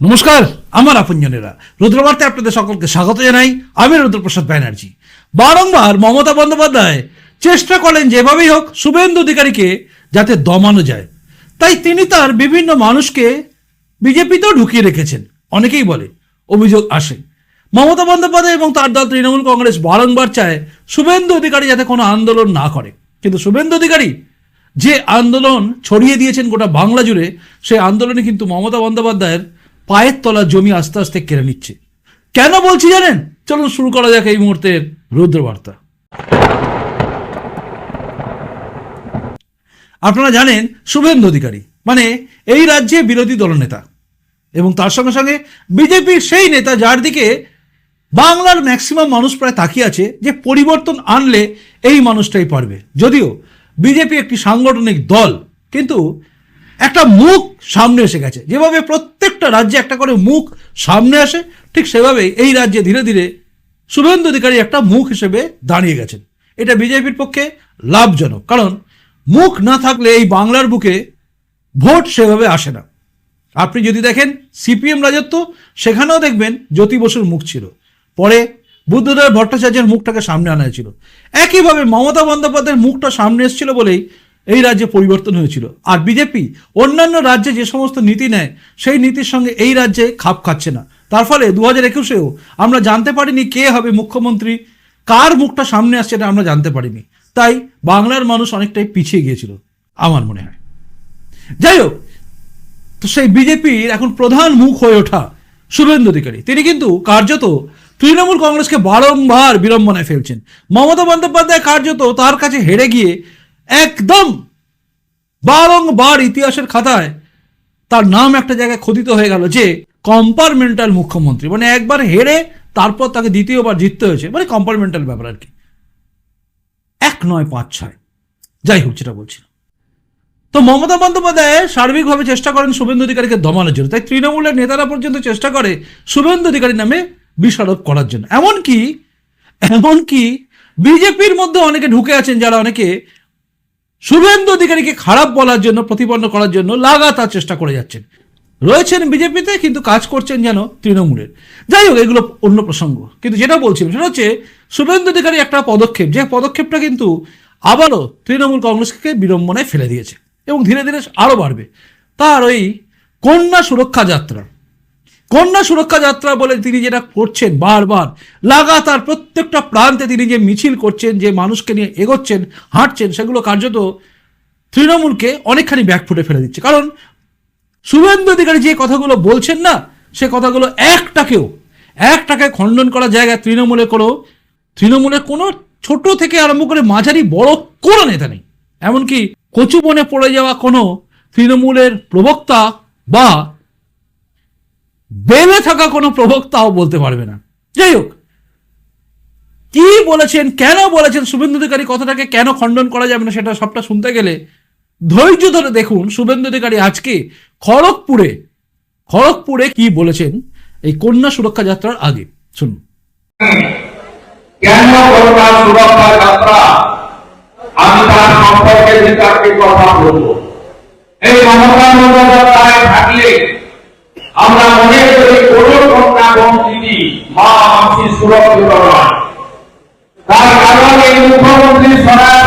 নমস্কার, আমার আপনজনেরা। রুদ্রবার্তায় আপনাদের সকলকে স্বাগত জানাই। আমি রুদ্রপ্রসাদ ব্যানার্জি। বারংবার মমতা বন্দ্যোপাধ্যায় চেষ্টা করেন যেভাবেই হোক শুভেন্দু অধিকারীকে যাতে দমানো যায়। তাই তিনি তার বিভিন্ন মানুষকে বিজেপিতেও ঢুকিয়ে রেখেছেন। অনেকেই বলে, অভিযোগ আসে। মমতা বন্দ্যোপাধ্যায় এবং তার দল তৃণমূল কংগ্রেস বারংবার চায় শুভেন্দু অধিকারী যাতে কোনো আন্দোলন না করে। কিন্তু শুভেন্দু অধিকারী যে আন্দোলন ছড়িয়ে দিয়েছেন গোটা বাংলা জুড়ে, সেই আন্দোলনে কিন্তু মমতা বন্দ্যোপাধ্যায়ের পায়ের তলার জমি আস্তে আস্তে কেড়ে নিচ্ছে। কেন বলছি জানেন? চলুন শুরু করা যাক এই মুহূর্তের রুদ্রবার্তা। আপনারা জানেন, শুভেন্দু অধিকারী মানে এই রাজ্যে বিরোধী দলনেতা এবং তার সঙ্গে সঙ্গে বিজেপির সেই নেতা যার দিকে বাংলার ম্যাক্সিমাম মানুষ প্রায় তাকিয়ে আছে যে পরিবর্তন আনলে এই মানুষটাই পারবে। যদিও বিজেপি একটি সাংগঠনিক দল, কিন্তু একটা মুখ সামনে এসে গেছে। যেভাবে প্রত্যেকটা রাজ্যে একটা করে মুখ সামনে আসে, ঠিক সেভাবেই এই রাজ্যে ধীরে ধীরে শুভেন্দু অধিকারী একটা মুখ হিসেবে দাঁড়িয়ে গেছেন। এটা বিজেপির পক্ষে লাভজনক, কারণ মুখ না থাকলে এই বাংলার বুকে ভোট সেভাবে আসে না। আপনি যদি দেখেন সিপিএম রাজত্ব, সেখানেও দেখবেন জ্যোতি বসুর মুখ ছিল। পরে বুদ্ধদেব ভট্টাচার্যের মুখটাকে সামনে আনা হয়েছিল। একইভাবে মমতা বন্দ্যোপাধ্যায়ের মুখটা সামনে এসেছিল বলেই এই রাজ্যে পরিবর্তন হয়েছিল। আর বিজেপি অন্যান্য রাজ্যে যে সমস্ত নীতি নেয়, সেই নীতির সঙ্গে এই রাজ্যে খাপ খাচ্ছে না। তার ফলে দু হাজার একুশেও আমরা জানতে পারিনি কে হবে মুখ্যমন্ত্রী, কার মুখটা সামনে আসছে এটা আমরা জানতে পারিনি। তাই বাংলার মানুষ অনেকটাই পিছিয়ে গিয়েছিল, আমার মনে হয়। যাই হোক, তো সেই বিজেপির এখন প্রধান মুখ হয়ে ওঠা শুভেন্দু অধিকারী। তিনি কিন্তু কার্যত তৃণমূল কংগ্রেসকে বারংবার বিড়ম্বনায় ফেলছেন। মমতা বন্দ্যোপাধ্যায় কার্যত তার কাছে হেরে গিয়ে একদম বারংবার ইতিহাসের খাতায় তার নাম একটা জায়গায় খোদিত হয়ে গেল যে কম্পার্টমেন্টাল মুখ্যমন্ত্রী। মানে একবার হেরে, তারপর তাকে দ্বিতীয়বার জিততে হয়েছে। মানে কম্পার্টমেন্টাল ব্যাপার আর কি। এক নয় পাঁচ ছয়। যাই হোক, যেটা বলছিলাম। তো মমতা বন্দ্যোপাধ্যায় সার্বিকভাবে চেষ্টা করেন শুভেন্দু অধিকারীকে দমানোর জন্য। তাই তৃণমূলের নেতারা পর্যন্ত চেষ্টা করে শুভেন্দু অধিকারী নামে বিস্মারক করার জন্য। এমনকি এমনকি বিজেপির মধ্যে অনেকে ঢুকে আছেন, যারা অনেকে শুভেন্দু অধিকারীকে খারাপ বলার জন্য, প্রতিপন্ন করার জন্য লাগাতার চেষ্টা করে যাচ্ছেন। রয়েছেন বিজেপিতে, কিন্তু কাজ করছেন যেন তৃণমূলের। যাই হোক, এগুলো অন্য প্রসঙ্গ। কিন্তু যেটা বলছিলাম, সেটা হচ্ছে শুভেন্দু অধিকারী একটা পদক্ষেপ, যে পদক্ষেপটা কিন্তু আবারও তৃণমূল কংগ্রেসকে বিড়ম্বনায় ফেলে দিয়েছে এবং ধীরে ধীরে আরও বাড়বে। তার ওই কন্যা সুরক্ষা যাত্রা। কন্যা সুরক্ষা যাত্রা বলে তিনি যেটা করছেন বারবার, লাগাতার প্রত্যেকটা প্রান্তে তিনি যে মিছিল করছেন, যে মানুষকে নিয়ে এগোচ্ছেন, হাঁটছেন, সেগুলো কার্যত তৃণমূলকে অনেকখানি ব্যাকফুটে ফেলে দিচ্ছে। কারণ শুভেন্দু অধিকারী যে কথাগুলো বলছেন না, সে কথাগুলো একটাকেও, একটাকে খণ্ডন করার জায়গায় তৃণমূলে কোনো, তৃণমূলের কোনো ছোট থেকে আরম্ভ করে মাঝারি বড় কোনো নেতা নেই। এমনকি কচু বনে পড়ে যাওয়া কোনো তৃণমূলের প্রবক্তা বা বেলে থাকা কোনো প্রবক্তাও বলতে পারবে না। যাই হোক, কি বলেছেন, কেন বলেছেন, শুভেন্দু অধিকারী কথাটাকে কেন খণ্ডন করা যাবে না সেটা সবটা শুনতে গেলে ধৈর্য ধরে দেখুন, শুভেন্দু অধিকারী আজকে খড়গপুরে খড়গপুরে কি বলেছেন এই কন্যা সুরক্ষা যাত্রার আগে। শুনুন। কেন করোনা সুরক্ষা যাত্রা? আমি তার সম্পর্কে কথা বলব। এই মমতা বন্দ্যোপাধ্যায় থাকলে আমরা মনে করি কোনো কন্যা বঞ্চিতি মা মাসি সুরক্ষিত নয়। তার কারণে মুখ্যমন্ত্রী সরাসরি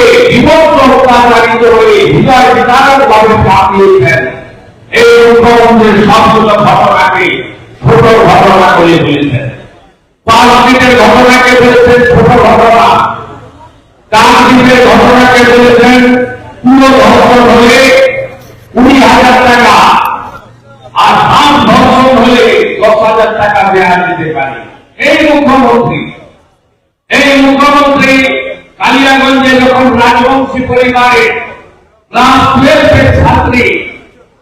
হয়ে বিভক্ত অত্যাচারিত হয়ে হৃদয় বিকারক ভাবে চাপিয়েছেন এই মুখ্যমন্ত্রীর সবগুলো ঘটনাকে ছোট ঘটনা করে বলেছেন পাঁচদিনের ঘটনাকে বলেছেন ছোট ঘটনা। ডানদিনের ঘটনাকে বলেছেন পুরো ধর্ষণ হলে কুড়ি হাজার টাকা আর হাত ধর্ষণ হলে দশ হাজার টাকা দেওয়া যেতে পারে। এই মুখ্যমন্ত্রী এই মুখ্যমন্ত্রী কালিয়াগঞ্জে যখন রাজবংশী পরিবারে ক্লাস টুয়েলভের ছাত্রী,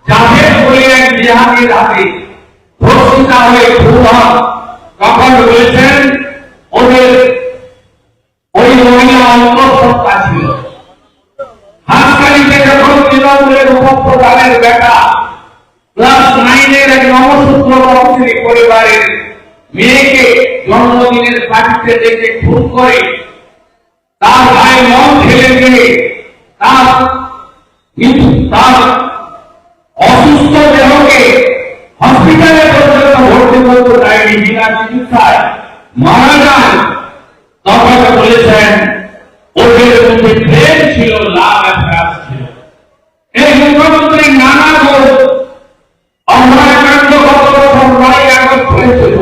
জাভেদ বলে এক বিহারির হাতে ধর্ষিতা হয়ে খুন তখন বলেছেন, ওদের ওই মহিলা অন্তঃসত্ত্বা ছিল। হাসকারিতে যখন তৃণমূলের উপপ্রধানের বেটা ক্লাস নাইনের এক নবসূত্র পরিবারের মেয়েকে জন্মদিনের পার্টিতে ডেকে খুন করে তার গায়ে মন ঢেলে দিয়ে তার তার অসুস্থ দেহকে হসপিটালে পর্যন্ত ভর্তি করতে চায়নি বিনা চিকিৎসায় মারা যান তখন বলেছেন, ওদের মধ্যে প্রেম ছিল লাভ অ্যাফেয়ার ছিল এই মুখ্যমন্ত্রী নানা দোষ অভয়াকাণ্ড গত বছর নয় আগস্ট হয়েছিল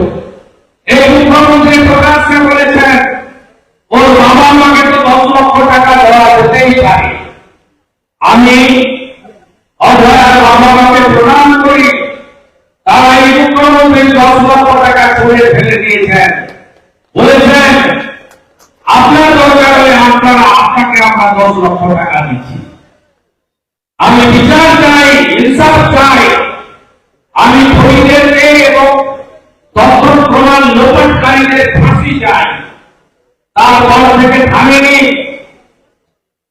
এই মুখ্যমন্ত্রী প্রকাশ্যে বলেছেন ওর বাবা মাকে তো দশ লক্ষ টাকা দেওয়া যেতেই পারে আমি অভয়ার বাবা মাকে প্রণাম করি তারা এই মুখ্যমন্ত্রী দশ লক্ষ টাকা ছুঁড়ে ফেলে দিয়েছেন বলেছেন আপনার দরকার হলে আপনারা আপনাকে আমরা দশ লক্ষ টাকা দিচ্ছি। আমি বিচার চাই, ইনসাফ চাই। আমি এবং প্রমাণ ফাঁসি চাই। তারপর থেকে থামেনি।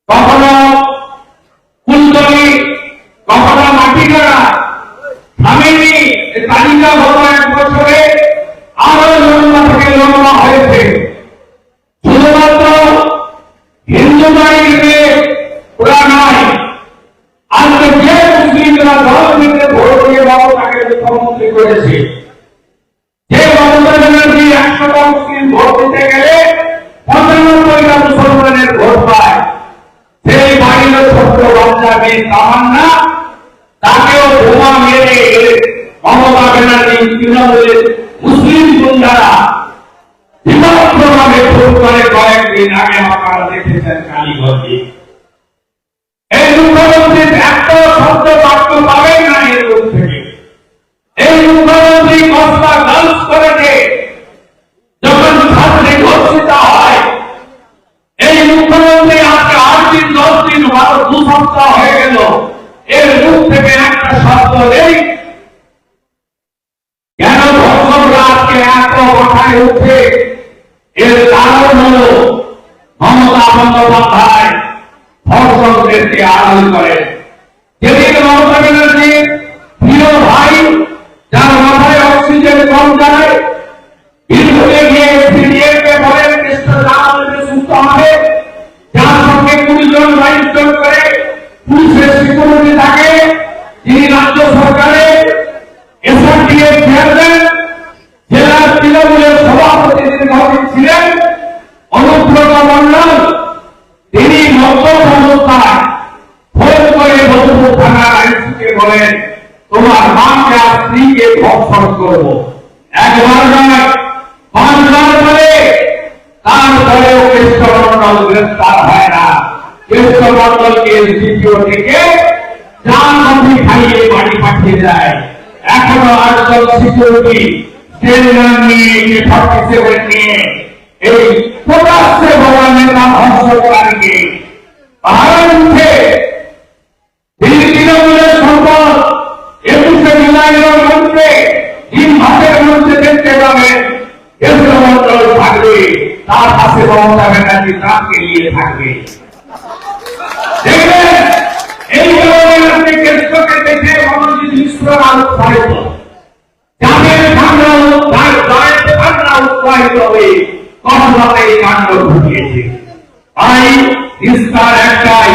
কখনো কুলতলি, কখনো থামেনি। তালিকা গত বোমা মেরে মমতা ব্যানার্জি তৃণমূলের মুসলিম গুন্ডারা বিভক্তভাবে খুন করে কয়েকদিন আগে আপনারা দেখেছেন কালীগঞ্জে এই মুখ্যমন্ত্রী একটা শব্দ বাক্য পাবেন না এর মুখ থেকে এই মুখ্যমন্ত্রী কষ্টা গার্লস করেছে যখন ছাত্রী ধর্ষিত এই মুখ্যমন্ত্রী আজকে আট দিন দশ দিন বারো দু সপ্তাহ হয়ে গেল। এর মুখ থেকে একটা শব্দ নেই। কেন ধর্ষকরা আজকে এত কথায় উঠে? এর কারণ হলো মমতা বন্দ্যোপাধ্যায় ধর্ষকদেরকে আড়াল করে। যেদিন মমতা ব্যানার্জি প্রিয় ভাই, যার মাথায় অক্সিজেন কম যায় বিদ্যুতে গিয়ে ধর্ষণ করব। একবার নয় পাঁচবার বলে তারপরেও কৃষ্ণমন্ডল গ্রেফতার হয় না। থেকে চার খাইয়ে বাড়ি পাঠিয়ে এখনও সিকিউরিটি নিয়ে নিয়ে, এই প্রকাশ্যে তৃণমূলের সম্পদ, একুশে জুলাইয়ের মধ্যে তিন মাসের মধ্যে দেখতে পাবেন কেন্দ্রমন্ত্রণ থাকবে তার পাশে মমতা ব্যানার্জি তাকে নিয়ে থাকবে দেখবেন এই ধরনের আপনি কেন্দ্রকে দেখে মনোজিৎ মিশ্র উৎসাহিত যাদের ঠান্ডা ঠান্ডা উৎসাহিত হয়ে কমলাতে এই কাণ্ড ঘটিয়েছে তাই নিস্তার একটাই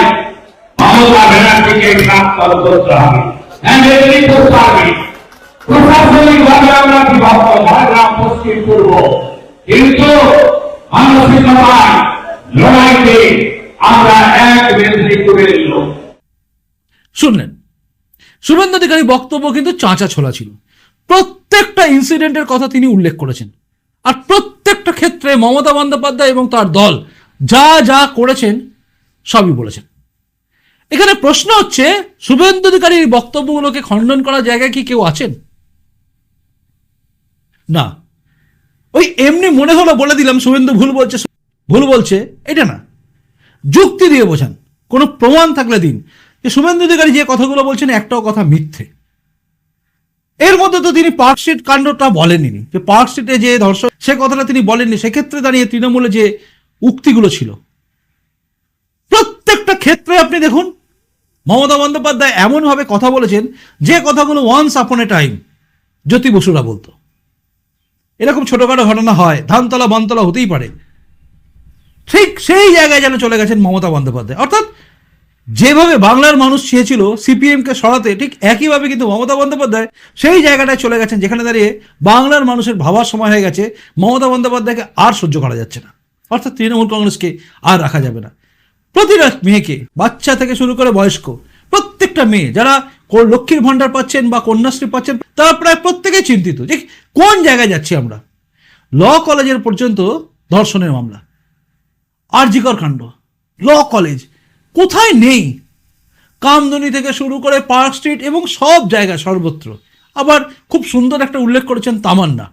মমতা ব্যানার্জিকে গ্রেফতার করতে হবে এমনি করতে হবে প্রশাসনিক আমরা বিভক্ত ঝাড়গ্রাম পশ্চিম পূর্ব কিন্তু মানসিকতায় লড়াইতে আমরা এক লোক শুনলেন? শুভেন্দু অধিকারী বক্তব্য কিন্তু চাঁচা ছোলা ছিল। প্রত্যেকটা ইনসিডেন্টের কথা তিনি উল্লেখ করেছেন। আর প্রত্যেকটা ক্ষেত্রে মমতা বন্দ্যোপাধ্যায় এবং তার দল যা যা করেছেন, সবই বলেছেন। এখানে প্রশ্ন হচ্ছে, শুভেন্দু অধিকারীর বক্তব্যগুলোকে খণ্ডন করার জায়গায় কি কেউ আছেন? না। ওই এমনি মনে হলো বলে দিলাম, শুভেন্দু ভুল বলছে ভুল বলছে, এটা না। যুক্তি দিয়ে বোঝান, কোনো প্রমাণ থাকলে দিন। যে শুভেন্দু অধিকারী যে কথাগুলো বলছেন, একটাও কথা মিথ্যে। এর মধ্যে তো তিনি পার্কস্ট্রিট কাণ্ডটা বলেননি। যে পার্কস্ট্রিটে যে ধর্ষক, সে কথাটা তিনি বলেননি। সেক্ষেত্রে দাঁড়িয়ে তৃণমূলে যে উক্তিগুলো ছিল। প্রত্যেকটা ক্ষেত্রে আপনি দেখুন, মমতা বন্দ্যোপাধ্যায় এমনভাবে কথা বলেছেন, যে কথাগুলো ওয়ান্স আপন এ টাইম জ্যোতি বসুরা বলতো। এরকম ছোটখাটো ঘটনা হয়, ধানতলা, বনতলা হতেই পারে। ঠিক সেই জায়গায় যেন চলে গেছেন মমতা বন্দ্যোপাধ্যায়। অর্থাৎ যেভাবে বাংলার মানুষ চেয়েছিল সিপিএমকে সরাতে, ঠিক একইভাবে কিন্তু মমতা বন্দ্যোপাধ্যায় সেই জায়গাটায় চলে গেছেন, যেখানে দাঁড়িয়ে বাংলার মানুষের ভাবার সময় হয়ে গেছে। মমতা বন্দ্যোপাধ্যায়কে আর সহ্য করা যাচ্ছে না। অর্থাৎ তৃণমূল কংগ্রেসকে আর রাখা যাবে না। প্রতিটা মেয়েকে, বাচ্চা থেকে শুরু করে বয়স্ক, প্রত্যেকটা মেয়ে, যারা লক্ষ্মীর ভাণ্ডার পাচ্ছেন বা কন্যাশ্রী পাচ্ছেন, তারা প্রায় প্রত্যেকেই চিন্তিত যে কোন জায়গায় যাচ্ছি আমরা? ল কলেজের পর্যন্ত ধর্ষণের মামলা। আরজিকর কাণ্ড। Law college. কোথায় নেই? কামদুনি থেকে শুরু করে পার্ক স্ট্রিট এবং সব জায়গায় সর্বত্র। আবার খুব সুন্দর একটা উল্লেখ করেছেন তামান্না।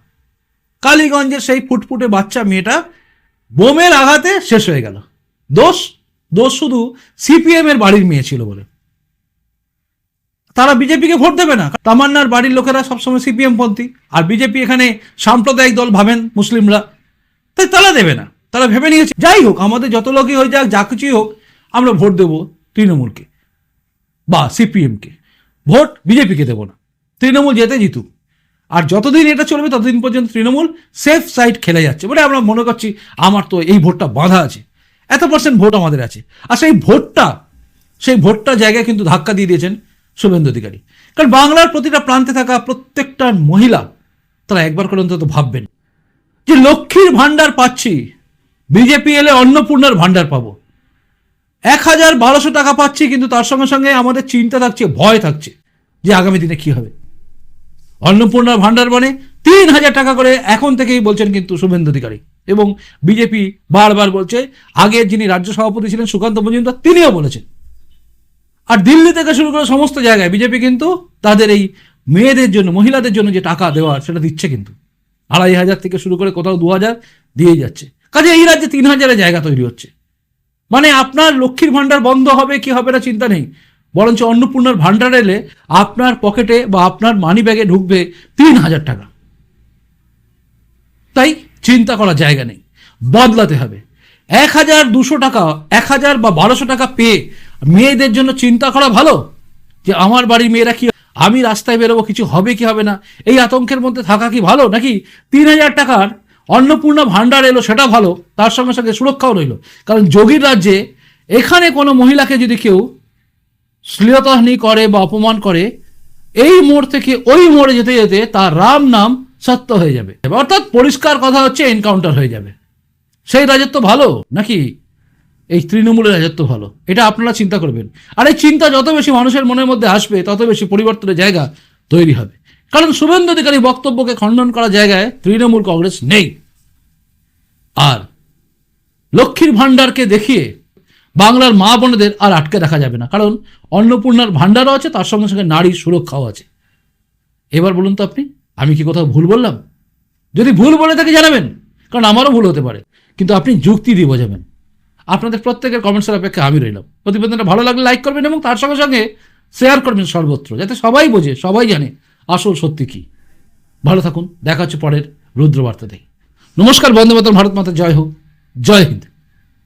কালীগঞ্জের সেই ফুটফুটে বাচ্চা মেয়েটা বোমের আঘাতে শেষ হয়ে গেল। দোষ? দোষ শুধু সিপিএম এর বাড়ির মেয়ে ছিল বলে। তারা বিজেপিকে ভোট দেবে না। তামান্নার বাড়ির লোকেরা সবসময় সিপিএম পন্থী। আর বিজেপি এখানে সাম্প্রদায়িক দল ভাবেন মুসলিমরা। তাই তারা দেবে না। তারা ভেবে নিয়েছে, যাই হোক, আমাদের যত লোকই হয়ে যাক, যা কিছুই হোক, আমরা ভোট দেবো তৃণমূলকে বা সিপিএমকে। ভোট বিজেপিকে দেবো না। তৃণমূল যেতে জিতুক। আর যতদিন এটা চলবে, ততদিন পর্যন্ত তৃণমূল সেফ সাইড খেলে যাচ্ছে। বলে আমরা মনে করছি, আমার তো এই ভোটটা বাঁধা আছে। এত পার্সেন্ট ভোট আমাদের আছে। আর সেই ভোটটা সেই ভোটটা জায়গায় কিন্তু ধাক্কা দিয়ে দিয়েছেন শুভেন্দু অধিকারী। কারণ বাংলার প্রতিটা প্রান্তে থাকা প্রত্যেকটা মহিলা তারা একবার করে অন্তত ভাববেন যে লক্ষ্মীর ভাণ্ডার পাচ্ছি বিজেপি এলে অন্নপূর্ণার ভাণ্ডার পাবো। এক হাজার বারোশো টাকা পাচ্ছি, কিন্তু তার সঙ্গে সঙ্গে আমাদের চিন্তা থাকছে, ভয় থাকছে যে আগামী দিনে কি হবে। অন্নপূর্ণার ভাণ্ডার মানে তিন হাজার টাকা করে এখন থেকেই বলছেন কিন্তু শুভেন্দু অধিকারী। এবং বিজেপি বারবার বলছে আগে যিনি রাজ্য সভাপতি ছিলেন সুকান্ত মজুমদার, তিনিও বলেছেন। আর দিল্লি থেকে শুরু করে সমস্ত জায়গায় বিজেপি কিন্তু তাদের এই মেয়েদের জন্য, মহিলাদের জন্য যে টাকা দেওয়ার সেটা দিচ্ছে কিন্তু। আড়াই হাজার থেকে শুরু করে কোথাও দু হাজার দিয়ে যাচ্ছে। কাজে এই রাজ্যে তিন হাজারের জায়গা তৈরি হচ্ছে। মানে আপনার লক্ষ্মীর ভাণ্ডার বন্ধ হবে কি হবে না চিন্তা নেই। বরঞ্চ অন্নপূর্ণার ভাণ্ডার এলে আপনার পকেটে বা আপনার মানি ব্যাগে ঢুকবে তিন হাজার টাকা। তাই চিন্তা করার জায়গা নেই। বদলাতে হবে। এক হাজার দুশো টাকা, এক হাজার বা বারোশো টাকা পেয়ে মেয়েদের জন্য চিন্তা করা ভালো? যে আমার বাড়ির মেয়েরা কি আমি রাস্তায় বেরোবো, কিছু হবে কি হবে না? এই আতঙ্কের মধ্যে থাকা কি ভালো? নাকি তিন হাজার টাকার অন্নপূর্ণা ভাণ্ডার এলো, সেটা ভালো? তার সঙ্গে সঙ্গে সুরক্ষাও রইল। কারণ যোগীর রাজ্যে এখানে কোনো মহিলাকে যদি কেউ শ্লীলতাহানি করে বা অপমান করে, এই মোড় থেকে ওই মোড়ে যেতে যেতে তার রাম নাম সত্য হয়ে যাবে। অর্থাৎ পরিষ্কার কথা হচ্ছে এনকাউন্টার হয়ে যাবে। সেই রাজত্ব ভালো? নাকি এই তৃণমূলের রাজত্ব ভালো। এটা আপনারা চিন্তা করবেন। আর এই চিন্তা যত বেশি মানুষের মনের মধ্যে আসবে, তত বেশি পরিবর্তনের জায়গা তৈরি হবে। কারণ শুভেন্দু অধিকারী বক্তব্যকে খণ্ডন করা জায়গায় তৃণমূল কংগ্রেস নেই। আর লক্ষ্মীর ভাণ্ডারকে দেখিয়ে বাংলার মা বোনেদের আর আটকে রাখা যাবে না। কারণ অন্নপূর্ণার ভাণ্ডারও আছে, তার সঙ্গে সঙ্গে নারীর সুরক্ষাও আছে। এবার বলুন তো আপনি, আমি কি কোথাও ভুল বললাম? যদি ভুল বলে তাকে জানাবেন, কারণ আমারও ভুল হতে পারে। কিন্তু আপনি যুক্তি দিয়ে বোঝাবেন। আপনাদের প্রত্যেকের কমেন্টসের অপেক্ষা আমি রইলাম। প্রতিবেদনটা ভালো লাগলে লাইক করবেন এবং তার সঙ্গে সঙ্গে শেয়ার করবেন সর্বত্র, যাতে সবাই বোঝে, সবাই জানে আসল সত্যি কি। ভালো থাকুন, দেখা হচ্ছে পরের রুদ্রবার্তাতেই। নমস্কার বন্দে মাতর ভারত মাতা, জয় হোক। জয় হিন্দ।